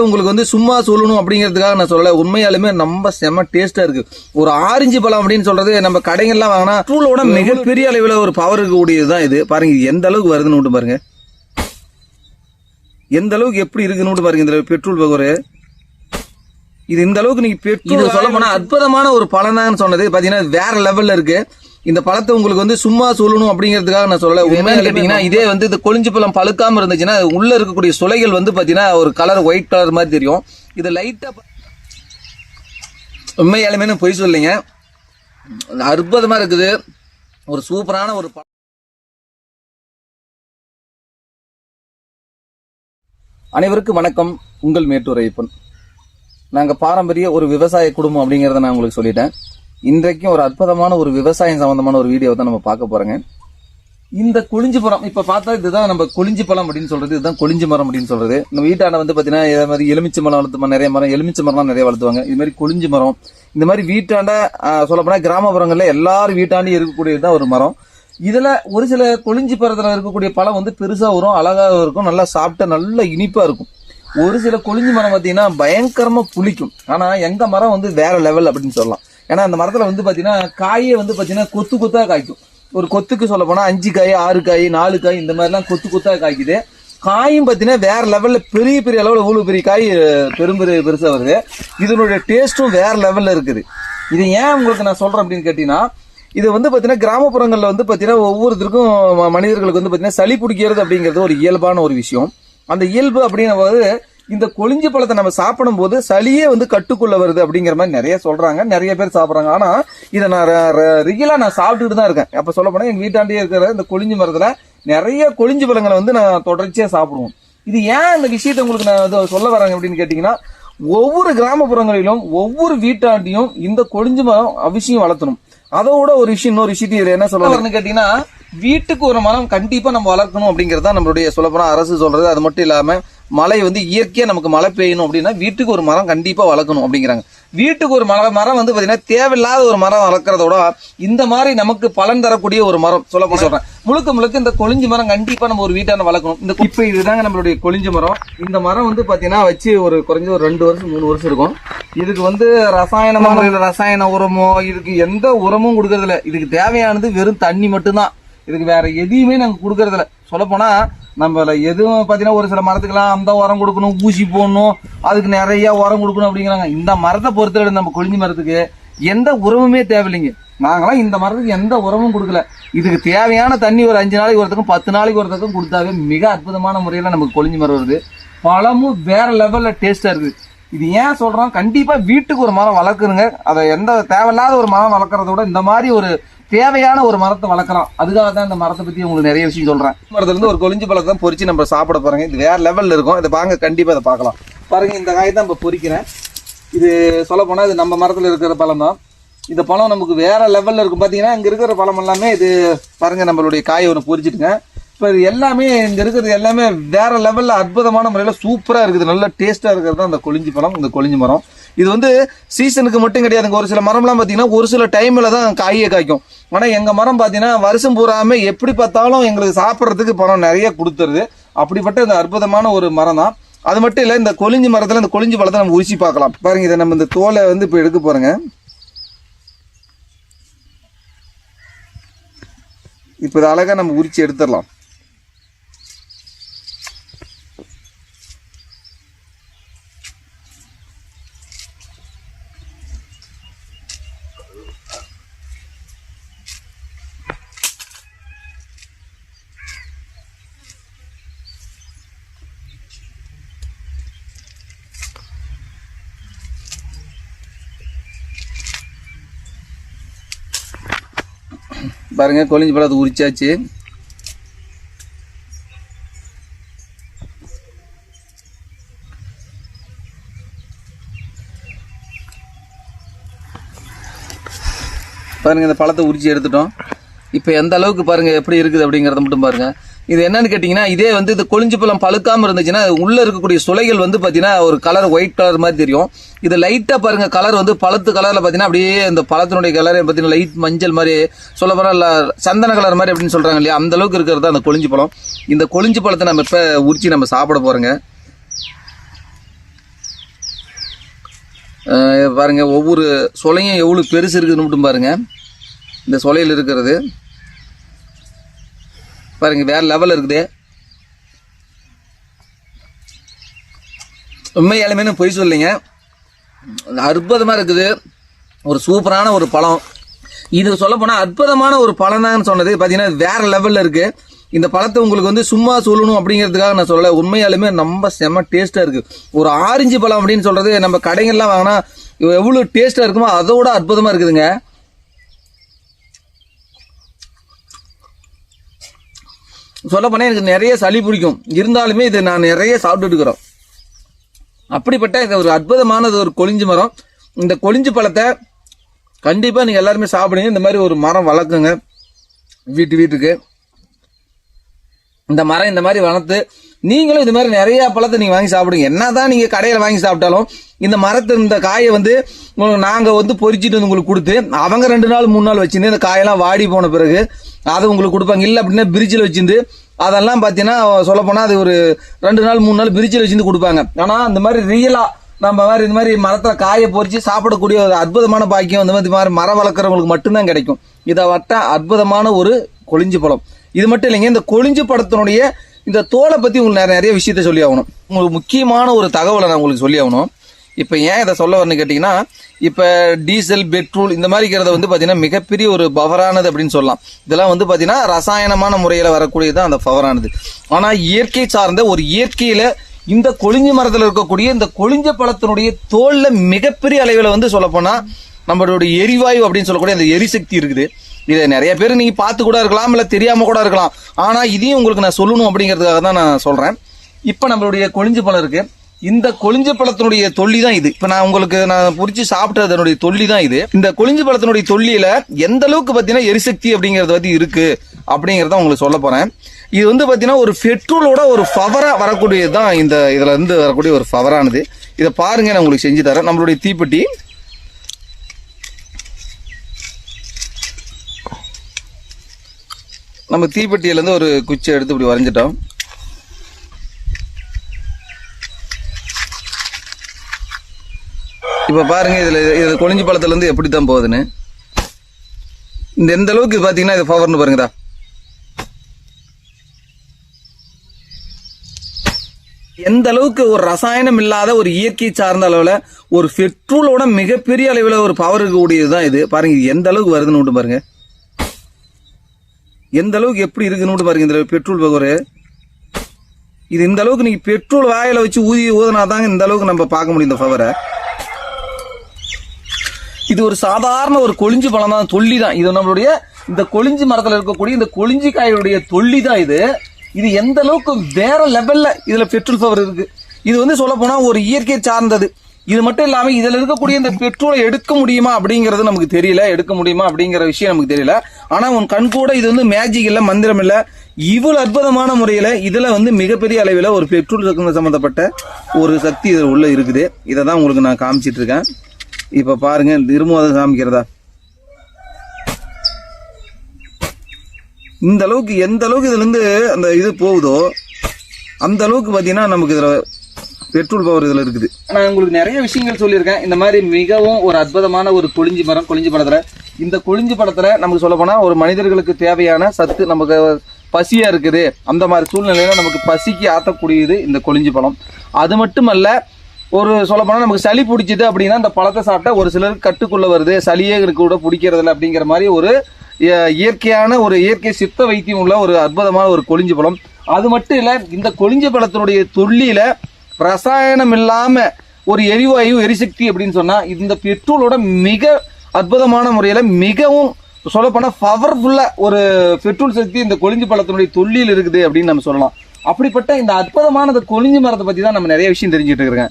உங்களுக்கு வந்து சும்மா சொல்லணும் அப்படிங்கிறதுக்காக நான் சொல்லல. உண்மையாலுமே ரொம்ப செம டேஸ்டா இருக்கு. ஒரு ஆரஞ்சு பழம் அப்படின்னு சொல்றது நம்ம கடைகள்லாம் வாங்கினா தூளோட மிகப்பெரிய அளவில் ஒரு பவர் இருக்கக்கூடியதுதான் இது. பாருங்க இது எந்த அளவுக்கு வருதுன்னு மட்டும் பாருங்க. எந்த அளவுக்கு எப்படி இருக்குன்னு மட்டும் பாருங்க இந்த பெட்ரோல் பவர் இது இந்த அளவுக்கு நீங்க பெட்ரோல் சொல்ல போனா அற்புதமான ஒரு பழம் தான் சொன்னது. பாத்தீங்கன்னா வேற லெவல்ல இருக்கு. இந்த பழத்தை உங்களுக்கு வந்து சும்மா சொல்லணும் அப்படிங்கிறதுக்காக நான் சொல்லல. உண்மையா கேட்டீங்கன்னா இதே வந்து இந்த கொளிஞ்சி பழம் பழுக்காம இருந்துச்சுன்னா உள்ள இருக்கக்கூடிய சுளைகள் வந்து பாத்தீங்கன்னா ஒரு கலர் ஒயிட் கலர் மாதிரி தெரியும். இது லைட்டா உண்மையாலுமே பொய் சொல்லிங்க அற்புதமா இருக்குது. ஒரு சூப்பரான ஒரு பழம். அனைவருக்கும் வணக்கம். உங்கள் மேட்டூர் ஐயப்பன். நாங்க பாரம்பரிய ஒரு விவசாய குடும்பம் அப்படிங்கறத நான் உங்களுக்கு சொல்லிட்டேன். இன்றைக்கும் ஒரு அற்புதமான ஒரு விவசாயம் சம்பந்தமான ஒரு வீடியோ தான் நம்ம பார்க்க போறோங்க. இந்த கொளிஞ்சி பழம் இப்ப பார்த்தா இதுதான் நம்ம கொளிஞ்சி பழம் அப்படின்னு சொல்றது இதுதான் கொளிஞ்சி மரம் அப்படின்னு சொல்றது. நம்ம வீட்டாண்ட வந்து பாத்தீங்கன்னா இதே மாதிரி எலுமிச்சை மரம் வளர்த்து நிறைய மரம் எலுமிச்சை மரம்லாம் நிறைய வளர்த்துவாங்க. இது மாதிரி கொளிஞ்சி மரம். இந்த மாதிரி வீட்டாண்ட சொல்லப்போனா கிராமப்புறங்களில் கிராமப்புறங்கள்ல எல்லாரும் வீட்டாண்டையும் இருக்கக்கூடியதுதான் ஒரு மரம். இதுல ஒரு சில கொளிஞ்சி பழத்துல இருக்கக்கூடிய பழம் வந்து பெருசா வரும் அழகா இருக்கும் நல்லா சாப்பிட்டா நல்ல இனிப்பா இருக்கும். ஒரு சில கொளிஞ்சி மரம் பார்த்தீங்கன்னா பயங்கரமா புளிக்கும். ஆனா எங்க மரம் வந்து வேற லெவல் அப்படின்னு சொல்லலாம். ஏன்னா அந்த மரத்தில் வந்து பார்த்தீங்கன்னா காயே வந்து பார்த்தீங்கன்னா கொத்து கொத்தாக காய்க்கும். ஒரு கொத்துக்கு சொல்ல போனால் அஞ்சு காய் ஆறு காய் நாலு காய் இந்த மாதிரிலாம் கொத்து கொத்தாக காய்க்குது. காயும் பார்த்தீங்கன்னா வேற லெவலில் பெரிய பெரிய அளவில் இவ்வளோ பெரிய காய் பெரும் பெரிய பெருசாக வருது. இதனுடைய டேஸ்ட்டும் வேற லெவலில் இருக்குது. இது ஏன் உங்களுக்கு நான் சொல்கிறேன் அப்படின்னு கேட்டிங்கன்னா இது வந்து பார்த்தீங்கன்னா கிராமப்புறங்களில் வந்து பார்த்தீங்கன்னா ஒவ்வொருத்தருக்கும் மனிதர்களுக்கு வந்து பார்த்தீங்கன்னா சளி பிடிக்கிறது அப்படிங்கிறது ஒரு இயல்பான ஒரு விஷயம். அந்த இயல்பு அப்படின்னும் போது இந்த கொளிஞ்சி பழத்தை நம்ம சாப்பிடும் போது சளியே வந்து கட்டுக்குள்ள வருது அப்படிங்கிற மாதிரி நிறைய சொல்றாங்க. நிறைய பேர் சாப்பிட்றாங்க. ஆனா இதை நான் ரியலா நான் சாப்பிட்டுட்டு தான் இருக்கேன். அப்ப சொல்ல போனா எங்க வீட்டாண்டே இருக்கிற இந்த கொளிஞ்சி மரத்துல நிறைய கொளிஞ்சி பழங்களை வந்து நான் தொடர்ச்சியா சாப்பிடுவோம். இது ஏன் இந்த விஷயத்தை உங்களுக்கு நான் சொல்ல வராங்க அப்படின்னு கேட்டீங்கன்னா ஒவ்வொரு கிராமப்புறங்களிலும் ஒவ்வொரு வீட்டாண்டியும் இந்த கொளிஞ்சி மரம் அவசியம் வளர்த்தணும். அதோட ஒரு விஷயம் இன்னொரு விஷயத்தையும் என்ன சொல்லணும்னு கேட்டீங்கன்னா வீட்டுக்கு ஒரு மரம் கண்டிப்பா நம்ம வளர்க்கணும் அப்படிங்கறத தான் நம்மளுடைய சொல்லப்போனா அரசு சொல்றது. அது மட்டும் இல்லாம மழை வந்து இயற்கையா நமக்கு மழை பெய்யணும் அப்படின்னா வீட்டுக்கு ஒரு மரம் கண்டிப்பா வளர்க்கணும் அப்படிங்கிறாங்க. வீட்டுக்கு ஒரு மர மரம் வந்து பாத்தீங்கன்னா தேவையில்லாத ஒரு மரம் வளர்க்கறதோட இந்த மாதிரி நமக்கு பலன் தரக்கூடிய ஒரு மரம் சொல்ல போனா சொல்றேன். முழுக்க முழுக்க இந்த கொளிஞ்சி மரம் கண்டிப்பா நம்ம ஒரு வீட்டான வளர்க்கணும். இந்த இப்ப இதுதாங்க நம்மளுடைய கொளிஞ்சி மரம். இந்த மரம் வந்து பாத்தீங்கன்னா வச்சு ஒரு குறைஞ்ச ஒரு ரெண்டு வருஷம் மூணு வருஷம் இருக்கும். இதுக்கு வந்து ரசாயன முறையில் ரசாயன உரமோ இதுக்கு எந்த உரமும் கொடுக்கறது இல்ல இதுக்கு தேவையானது வெறும் தண்ணி மட்டும்தான். இதுக்கு வேற எதையுமே நாங்க கொடுக்கறது இல்ல நம்மள எதுவும் பார்த்தீங்கன்னா ஒரு சில மரத்துக்கெல்லாம் அந்த உரம் கொடுக்கணும் ஊசி போடணும் அதுக்கு நிறைய உரம் கொடுக்கணும் அப்படிங்கிறாங்க. இந்த மரத்தை பொறுத்தவரை நம்ம கொழிஞ்சி மரத்துக்கு எந்த உரமுமே தேவையில்லைங்க. நாங்களாம் இந்த மரத்துக்கு எந்த உரமும் கொடுக்கல. இதுக்கு தேவையான தண்ணி ஒரு அஞ்சு நாளைக்கு ஒருத்தக்கும் பத்து நாளைக்கு ஒருத்தக்கும் கொடுத்தாவே மிக அற்புதமான முறையில் நமக்கு கொழிஞ்சி மரம் வருது. பழமும் வேற லெவலில் டேஸ்ட்டாக இருக்குது. இது ஏன் சொல்கிறோம் கண்டிப்பாக வீட்டுக்கு ஒரு மரம் வளர்க்குறங்க அதை எந்த தேவையில்லாத ஒரு மரம் வளர்க்குறத விட இந்த மாதிரி ஒரு தேவையான ஒரு மரத்தை வளர்க்குறோம் அதுக்காக தான் இந்த மரத்தை பற்றி உங்களுக்கு நிறைய விஷயம் சொல்கிறேன் மரத்துலேருந்து ஒரு கொளிஞ்சி பழத்தை தான் பொறிச்சு நம்ம சாப்பிட போகிறோங்க இது வேறு லெவலில் இருக்கும். இதை வாங்க கண்டிப்பாக இதை பார்க்கலாம். பாருங்கள் இந்த காய் தான் இப்போ பொரிக்கிறேன் இது சொல்ல இது நம்ம மரத்தில் இருக்கிற பழம் தான். இந்த பழம் நமக்கு வேறு லெவலில் இருக்கும். பார்த்தீங்கன்னா இங்கே இருக்கிற பழம் எல்லாமே இது பாருங்கள் நம்மளுடைய காயை ஒன்று பொறிச்சிட்டுங்க. இப்போ இது எல்லாமே இங்கே இருக்கிறது எல்லாமே வேறு லெவலில் அற்புதமான முறையில் சூப்பராக இருக்குது. நல்ல டேஸ்ட்டாக இருக்கிறது தான் இந்த கொளிஞ்சி பழம் இந்த கொளிஞ்சி மரம். இது வந்து சீசனுக்கு மட்டும் கிடையாதுங்க ஒரு சில மரம்லாம் பார்த்தீங்கன்னா ஒரு சில டைமில் தான் காயே காய்க்கும். ஆனால் எங்கள் மரம் பார்த்தீங்கன்னா வருஷம் பூராமே எப்படி பார்த்தாலும் எங்களுக்கு சாப்பிட்றதுக்கு பணம் நிறைய கொடுத்துருது. அப்படிப்பட்ட இந்த அற்புதமான ஒரு மரம் தான். அது மட்டும் இல்லை இந்த கொளிஞ்சி மரத்தில் இந்த கொளிஞ்சி பழத்தை நம்ம உரிச்சு பார்க்கலாம். பாருங்கள் இதை நம்ம இந்த தோலை வந்து இப்போ எடுக்க போகிறோங்க இப்போ இதை அழகாக நம்ம உரிச்சு எடுத்துடலாம். பாருங்க கொளிஞ்சி பழத்தை உரிச்சாச்சு. பாருங்க இந்த பழத்தை உரிச்சு எடுத்துட்டோம். இப்போ எந்த அளவுக்கு பாருங்க எப்படி இருக்குது அப்படிங்கறத மட்டும் பாருங்க. இது என்னன்னு கேட்டிங்கன்னா இதே வந்து இது கொளிஞ்சு பழம் பழுக்காம இருந்துச்சுன்னா உள்ள இருக்கக்கூடிய சுளைகள் வந்து பாத்தீங்கன்னா ஒரு கலர் ஒயிட் கலர் மாதிரி தெரியும். இது லைட்டா பாருங்க கலர் வந்து பழத்து கலர்ல பாத்தீங்கன்னா அப்படியே இந்த பழத்தினுடைய கலர் பாத்தீங்கன்னா லைட் மஞ்சள் மாதிரி சொல்ல போனா சந்தன கலர் மாதிரி அப்படின்னு சொல்றாங்க இல்லையா? அந்த அளவுக்கு இருக்கிறது தான் அந்த கொழிஞ்சி பழம். இந்த கொழிஞ்சி பழத்தை நம்ம இப்ப உரிச்சு நம்ம சாப்பிட போறோங்க. பாருங்க ஒவ்வொரு சொலையும் எவ்வளவு பெருசு இருக்குதுன்னு மட்டும் பாருங்க. இந்த சொலையில் இருக்கிறது. பாருங்க வேற லெவல் இருக்குது. உண்மையாலுமே பொய் சொல்லிங்க அற்புதமாக இருக்குது. ஒரு சூப்பரான ஒரு பழம். இது சொல்ல போனால் அற்புதமான ஒரு பழம் தான் சொன்னது பார்த்தீங்கன்னா வேற லெவலில் இருக்குது இந்த பழத்தை உங்களுக்கு வந்து சும்மா சொல்லணும் அப்படிங்கிறதுக்காக நான் சொல்லலை. உண்மையாலுமே ரொம்ப செம்ம டேஸ்ட்டாக இருக்குது ஒரு ஆரஞ்சு பழம் அப்படின்னு சொல்கிறது நம்ம கடைகள்லாம் வாங்கினா எவ்வளோ டேஸ்ட்டாக இருக்குமோ அதோட அற்புதமாக இருக்குதுங்க. சொல்ல போனால் எனக்கு நிறைய சளி பிடிக்கும். இருந்தாலுமே இது நான் நிறைய சாப்பிட்டுட்டு இருக்கிறோம். அப்படிப்பட்ட இது ஒரு அற்புதமானது ஒரு கொளிஞ்சு மரம். இந்த கொளிஞ்சு பழத்தை கண்டிப்பாக நீங்கள் எல்லாருமே சாப்பிடுங்க. இந்த மாதிரி ஒரு மரம் வளர்க்குங்க. வீட்டு வீட்டுக்கு. இந்த மரம் இந்த மாதிரி வளர்த்து நீங்களும் இது மாதிரி நிறைய பழத்தை நீங்கள் வாங்கி சாப்பிடுங்க. என்னதான் நீங்கள் கடையில் வாங்கி சாப்பிட்டாலும் இந்த மரத்து இந்த காயை வந்து உங்களுக்கு வந்து பொறிச்சிட்டு வந்து உங்களுக்கு கொடுத்து அவங்க ரெண்டு நாள் மூணு நாள் வச்சிருந்து இந்த காயெல்லாம் வாடி போன பிறகு அதை உங்களுக்கு கொடுப்பாங்க. இல்லை அப்படின்னா பிரிட்ஜில் வச்சிருந்து அதெல்லாம் பார்த்தீங்கன்னா சொல்ல அது ஒரு ரெண்டு நாள் மூணு நாள் பிரிச்சில் வச்சுருந்து கொடுப்பாங்க. ஆனால் அந்த மாதிரி ரியலாக நம்ம மாதிரி இந்த மாதிரி மரத்தில் காயை பொறிச்சு சாப்பிடக்கூடிய ஒரு அற்புதமான பாக்கியம் அந்த மாதிரி மாதிரி மரம் வளர்க்குறவங்களுக்கு மட்டும்தான் கிடைக்கும். இதை வட்ட அற்புதமான ஒரு கொளிஞ்சு பழம். இது மட்டும் இல்லைங்க இந்த கொளிஞ்சு பழத்தினுடைய இந்த தோலை பற்றி உங்களுக்கு நிறைய நிறைய விஷயத்த சொல்லி ஆகணும். உங்களுக்கு முக்கியமான ஒரு தகவலை நான் உங்களுக்கு சொல்லி ஆகணும். இப்போ ஏன் இதை சொல்ல வரணும்னு கேட்டிங்கன்னா இப்போ டீசல் பெட்ரோல் இந்த மாதிரி இருக்கிறத வந்து பார்த்தீங்கன்னா மிகப்பெரிய ஒரு பவரானது அப்படின்னு சொல்லலாம். இதெல்லாம் வந்து பார்த்தீங்கன்னா ரசாயனமான முறையில் வரக்கூடியது தான் அந்த பவரானது. ஆனால் இயற்கை சார்ந்த ஒரு இயற்கையில் இந்த கொளிஞ்ச மரத்தில் இருக்கக்கூடிய இந்த கொளிஞ்ச பழத்தினுடைய தோலில் மிகப்பெரிய அளவில் வந்து சொல்லப்போனால் நம்மளுடைய எரிவாயு அப்படின்னு சொல்லக்கூடிய அந்த எரிசக்தி இருக்குது. இதை நிறைய பேர் நீங்கள் பார்த்து கூட இருக்கலாம் இல்லை தெரியாமல் கூட இருக்கலாம். ஆனால் இதையும் உங்களுக்கு நான் சொல்லணும் அப்படிங்கிறதுக்காக தான் நான் சொல்கிறேன் இப்போ நம்மளுடைய கொளிஞ்சு பழம் இருக்குது இந்த கொளிஞ்ச பழத்தினுடைய தொல்லி தான் இது. இப்போ நான் உங்களுக்கு நான் புரிச்சு சாப்பிட்ட அதனுடைய தொல்லி தான் இது. இந்த கொளிஞ்சு பழத்தினுடைய தொல்லியில எந்த அளவுக்கு பார்த்தீங்கன்னா எரிசக்தி அப்படிங்கிறது வந்து இருக்கு அப்படிங்கிறத உங்களுக்கு சொல்ல போறேன். இது வந்து பார்த்தீங்கன்னா ஒரு பெட்ரோலோட ஒரு பவரா வரக்கூடியது தான் இந்த இதுல இருந்து வரக்கூடிய ஒரு பவரானது. இதை பாருங்க நான் உங்களுக்கு செஞ்சு தரேன். நம்மளுடைய தீப்பெட்டி. நம்ம தீப்பெட்டியிலேருந்து ஒரு குச்சி எடுத்து இப்படி வரைஞ்சிட்டோம். இப்ப பாருங்க இதுல இது கொழிஞ்சி பழத்துல இருந்து எப்படி தான் போகுதுன்னு. இந்த எந்த அளவுக்கு பாத்தீங்கன்னா இது பவர்னு பாருங்கதா எந்த அளவுக்கு ஒரு ரசாயனம் இல்லாத ஒரு இயற்கை சார்ந்த அளவுல ஒரு பெட்ரோலோட மிகப்பெரிய அளவில் ஒரு பவர் இருக்கக்கூடியதுதான் இது. பாருங்க இது எந்த அளவுக்கு வருதுன்னு பாருங்க. எந்த அளவுக்கு எப்படி இருக்குன்னு பாருங்க இந்த பெட்ரோல் பவர் இது இந்த அளவுக்கு நீங்க பெட்ரோல் வாயில வச்சு ஊதி ஊதினா தாங்க இந்த அளவுக்கு நம்ம பார்க்க முடியும் இந்த பவரை இது ஒரு சாதாரண ஒரு கொளிஞ்சி பழம் தான் தொல்லி தான் இது நம்மளுடைய இந்த கொளிஞ்சி மரத்தில் இருக்கக்கூடிய இந்த கொளிஞ்சி காயுடைய தொல்லி தான் இது. இது எந்த அளவுக்கு வேற லெவல்ல இதுல பெட்ரோல் பவர் இருக்கு. இது வந்து சொல்ல போனா ஒரு இயற்கை சார்ந்தது. இது மட்டும் இல்லாம இதுல இருக்கக்கூடிய இந்த பெட்ரோலை எடுக்க முடியுமா அப்படிங்கிறது நமக்கு தெரியல. எடுக்க முடியுமா அப்படிங்கிற விஷயம் நமக்கு தெரியல. ஆனா உன் கண் கூட இது வந்து மேஜிக் இல்ல மந்திரம் இல்ல. இவ்வளவு அற்புதமான முறையில இதுல வந்து மிகப்பெரிய அளவில் ஒரு பெட்ரோல் சக்தி சம்பந்தப்பட்ட ஒரு சக்தி இதுல உள்ள இருக்குது. இதை தான் உங்களுக்கு நான் காமிச்சிட்டு இருக்கேன். இப்ப பாருங்க திரும்ப அதை காமிக்கிறதா? இந்த அளவுக்கு எந்த அளவுக்கு இதுல இருந்து அந்த இது போகுதோ அந்த அளவுக்கு பாத்தீங்கன்னா நமக்கு இதுல பெட்ரோல் பவர் இதில் இருக்குது. நான் உங்களுக்கு நிறைய விஷயங்கள் சொல்லியிருக்கேன். இந்த மாதிரி மிகவும் ஒரு அற்புதமான ஒரு கொழிஞ்சி மரம் கொழிஞ்சி படத்தில். இந்த கொழிஞ்சி படத்தில் நமக்கு சொல்ல போனால் ஒரு மனிதர்களுக்கு தேவையான சத்து நமக்கு பசியாக இருக்குது. அந்த மாதிரி சூழ்நிலையில் நமக்கு பசிக்கு ஆற்றக்கூடியது இந்த கொழிஞ்சி பழம். அது மட்டுமல்ல ஒரு சொல்ல போனால் நமக்கு சளி பிடிச்சிது அப்படின்னா அந்த பழத்தை சாப்பிட்டா ஒரு சிலருக்கு கட்டுக்குள்ளே வருது. சளியே கூட பிடிக்கிறதில்ல அப்படிங்கிற மாதிரி ஒரு இயற்கையான ஒரு இயற்கை சித்த வைத்தியம் உள்ள ஒரு அற்புதமான ஒரு கொளிஞ்சி பழம். அது மட்டும் இல்லை இந்த கொளிஞ்சி பழத்தினுடைய தொல்லியில் ரசாயனம் இல்லாமல் ஒரு எரிவாயு எரிசக்தி அப்படின்னு சொன்னால் இந்த பெட்ரோலோட மிக அற்புதமான முறையில் மிகவும் சொல்லப்போனால் பவர்ஃபுல்லாக ஒரு பெட்ரோல் சக்தி இந்த கொளிஞ்சி பழத்தினுடைய தொல்லியில் இருக்குது அப்படின்னு நம்ம சொல்லலாம். அப்படிப்பட்ட இந்த அற்புதமான இந்த கொளிஞ்சி மரத்தை பற்றி தான் நம்ம நிறைய விஷயம் தெரிஞ்சுட்டு இருக்கிறேன்